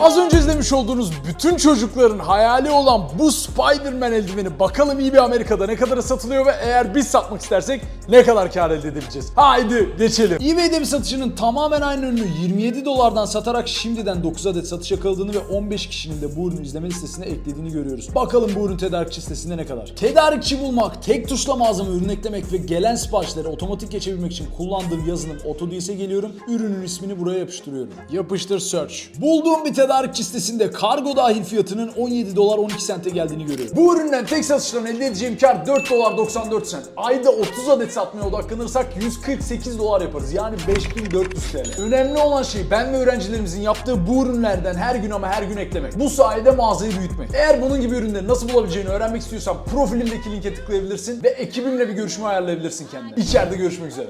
Az önce izlemiş olduğunuz bütün çocukların hayali olan bu Spider-Man eldiveni bakalım iyi bir Amerika'da ne kadara satılıyor ve eğer biz satmak istersek ne kadar kar elde edebileceğiz? Haydi geçelim. eBay'de bir satışının tamamen aynı ürünü 27 dolardan satarak şimdiden 9 adet satışa kaldığını ve 15 kişinin de bu ürünü izleme listesine eklediğini görüyoruz. Bakalım bu ürün tedarikçi listesinde ne kadar? Tedarikçi bulmak, tek tuşla malzeme ürün eklemek ve gelen siparişleri otomatik geçebilmek için kullandığım yazılım AutoDS'e geliyorum. Ürünün ismini buraya yapıştırıyorum. Yapıştır search. Bulduğum bir tedarikçi sitesinde kargo dahil fiyatının 17 dolar 12 sente geldiğini görüyorum. Bu üründen tek satıştan elde edeceğim kar 4 dolar 94 sent. Ayda 30 adet satmaya odaklanırsak 148 dolar yaparız. Yani 5400 TL. Önemli olan şey ben ve öğrencilerimizin yaptığı bu ürünlerden her gün ama her gün eklemek. Bu sayede mağazayı büyütmek. Eğer bunun gibi ürünleri nasıl bulabileceğini öğrenmek istiyorsan profilimdeki linke tıklayabilirsin ve ekibimle bir görüşme ayarlayabilirsin kendine. İçeride görüşmek üzere.